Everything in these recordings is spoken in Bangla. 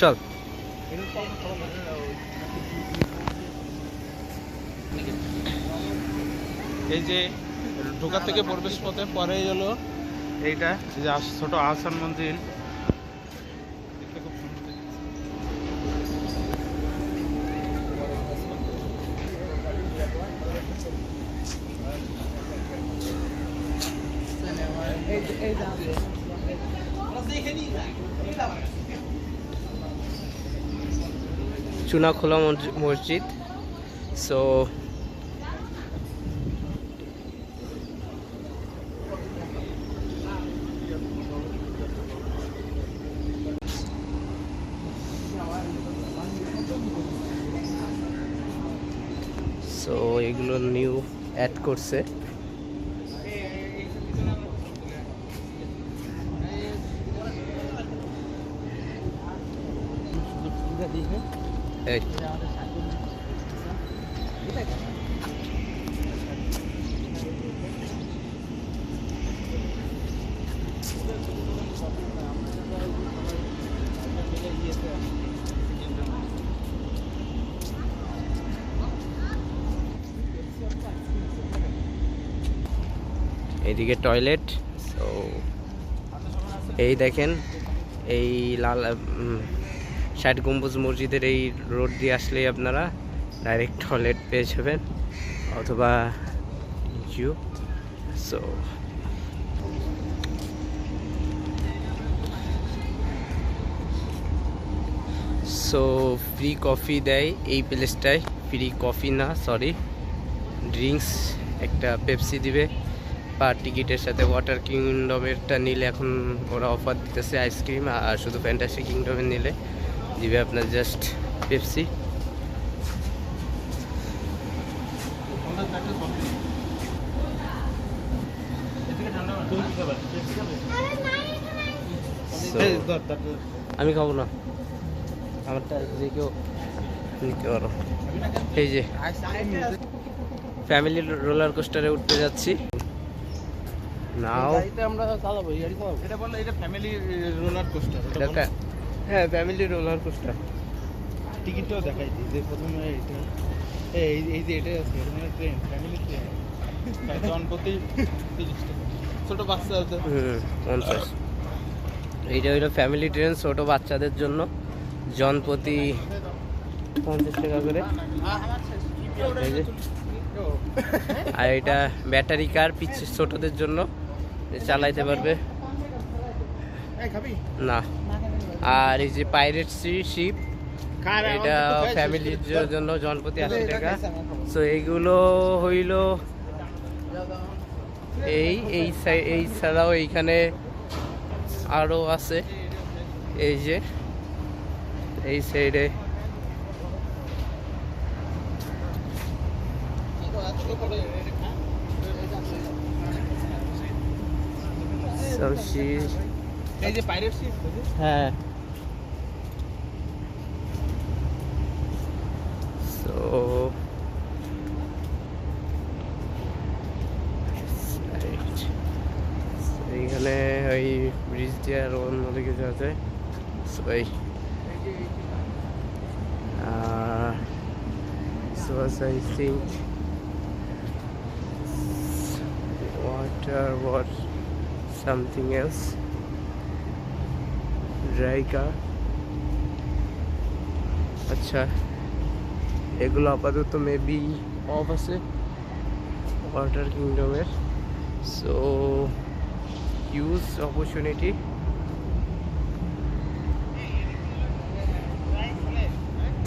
চল। এই যে ঢোকা থেকে প্রবেশ পথে পরে হলো এইটা এই যে ছোট আহসান মন্দির দেখতে খুব চুনাখোলা মসজি- মসজিদ। সো সো এগুলো নিউ অ্যাড করছে। এই। এইদিকে টয়লেট তো এই দেখেন এই লাল ষাট গম্বুজ মসজিদের এই রোড দিয়ে আসলেই আপনারা ডাইরেক্ট টয়লেট পেয়ে যাবেন অথবা জিও সো সো ফ্রি কফি দেয় এই প্লেসটায় ফ্রি কফি না সরি ড্রিঙ্কস একটা পেপসি দিবে পার টিকিটের সাথে ওয়াটার কিংডমেরটা নিলে এখন ওরা অফার দিতেছে আইসক্রিম আর শুধু ফ্যান্টাসি কিংডমের নিলে। দিবে আপনার জাস্ট পেপসি আমি খাব না। আমারটা যে কেউ নিতে পারো। এই যে ফ্যামিলি রোলার কোস্টারে উঠতে যাচ্ছি। নাও আমরা চালাবো এটা বলল এটা ফ্যামিলি রোলার কোস্টার এটা হ্যাঁ ফ্যামিলি রোলার কোস্টার টিকিটটাও দেখাই দিই যে প্রথমে এটা এই এই যে এটা আছে এখানে ট্রেন ফ্যামিলি ট্রেন জনপ্রতি তিরিশ টাকা ছোট বাচ্চা আছে। হুম পঞ্চাশ এইটা হইল ফ্যামিলি ট্রেন ছোট বাচ্চাদের জন্য। জনপ্রতি পঞ্চাশ টাকা করে। আর এটা ব্যাটারি কার পিচ্ছে ছোটদের জন্য। চালাইতে পারবে। না। আর এই যে পাইরেট সি শিপ এটা ফ্যামিলির জন্য জনপ্রতি আশি টাকা। সো এইগুলো হইল এই এই এই ছাড়াও এইখানে আরও আছে। এই যে এই সাইডে হ্যাঁ সো এইখানে ওই ব্রিজ দিয়ে আর যায়। সো এই। so as I think, water something else. জায়গা। আচ্ছা এগুলো আপাতত মেবি অফ আছে। Water কিংডমের so huge opportunity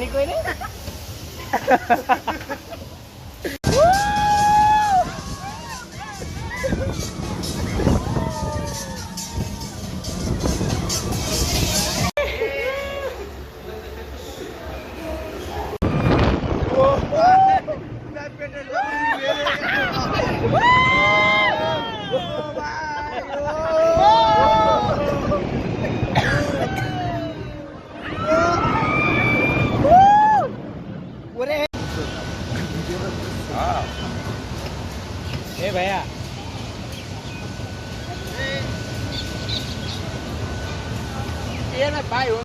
¿Mecánico eres? એ ભયા. એને ભાઈ